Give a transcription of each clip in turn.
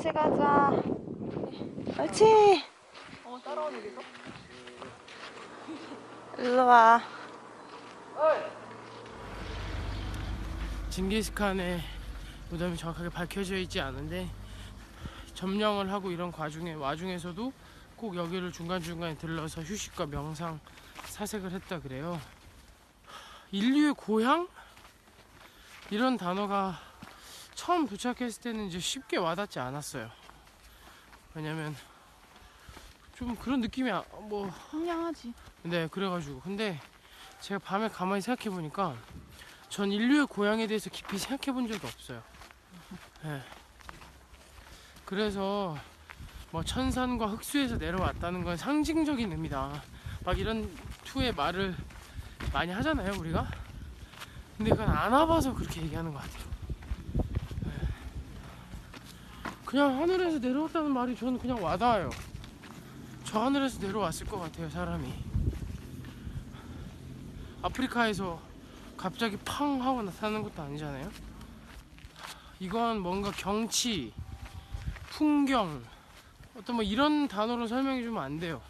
같이 가자. 옳지. 어 따라오는 게 일로 와. 징기스칸의 무덤이 정확하게 밝혀져 있지 않은데 점령을 하고 이런 과중에 와중에서도 꼭 여기를 중간중간에 들러서 휴식과 명상 사색을 했다 그래요. 인류의 고향? 이런 단어가 처음 도착했을 때는 이제 쉽게 와닿지 않았어요. 왜냐면 좀 그런 느낌이 아- 뭐 황량하지. 네, 그래가지고. 근데 제가 밤에 가만히 생각해 보니까 전 인류의 고향에 대해서 깊이 생각해 본 적이 없어요. 네. 그래서 뭐 천산과 흑수에서 내려왔다는 건 상징적인 의미다. 막 이런 투의 말을 많이 하잖아요, 우리가. 근데 그건 안 와봐서 그렇게 얘기하는 것 같아요. 네. 그냥 하늘에서 내려왔다는 말이 저는 그냥 와닿아요. 저 하늘에서 내려왔을 것 같아요, 사람이. 아프리카에서 갑자기 팡 하고 나타나는 것도 아니잖아요. 이건 뭔가 경치, 풍경, 어떤 뭐 이런 단어로 설명해 주면 안 돼요.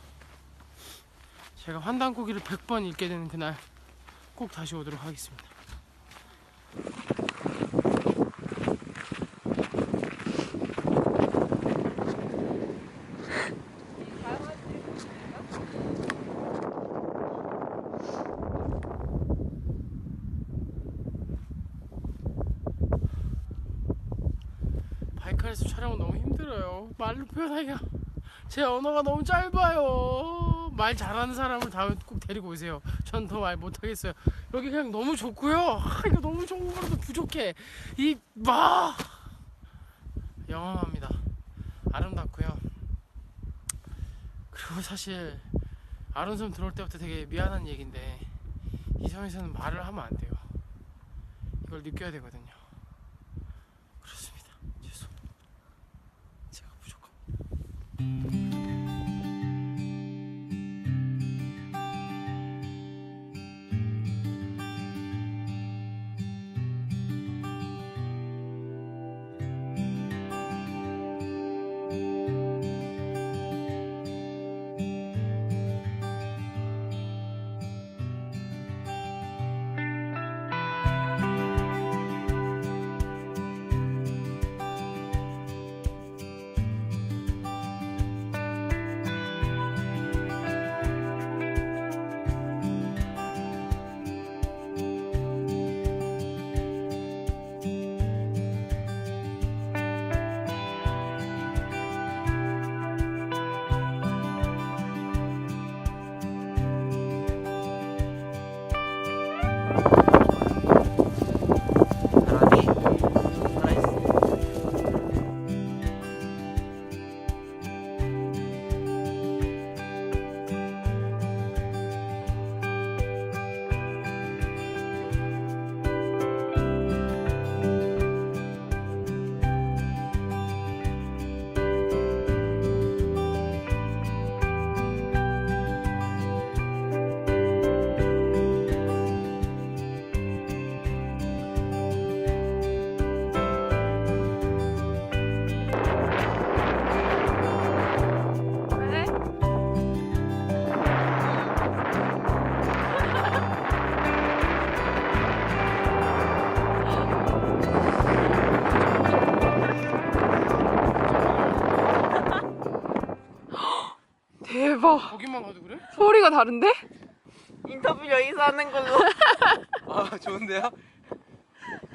제가 환단고기를 100번 읽게 되는 그날 꼭 다시 오도록 하겠습니다. 바이크에서 촬영은 너무 힘들어요. 말로 표현하기가 제 언어가 너무 짧아요. 말 잘하는 사람을 다음에 꼭 데리고 오세요. 전 더 말 못하겠어요. 여기 그냥 너무 좋고요. 아, 이거 너무 좋은 거라도 부족해. 이막 영험합니다. 아름답고요. 그리고 사실 아름섬 들어올 때부터 되게 미안한 얘기인데 이 섬에서는 말을 하면 안 돼요. 이걸 느껴야 되거든요. 그렇습니다. 죄송. 제가 부 거기만 가도 그래? 소리가 다른데? 인터뷰 여기서 하는 걸로. 아 좋은데요?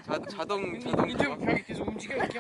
자, 자동 자동 인터뷰 계속 움직여 이렇게.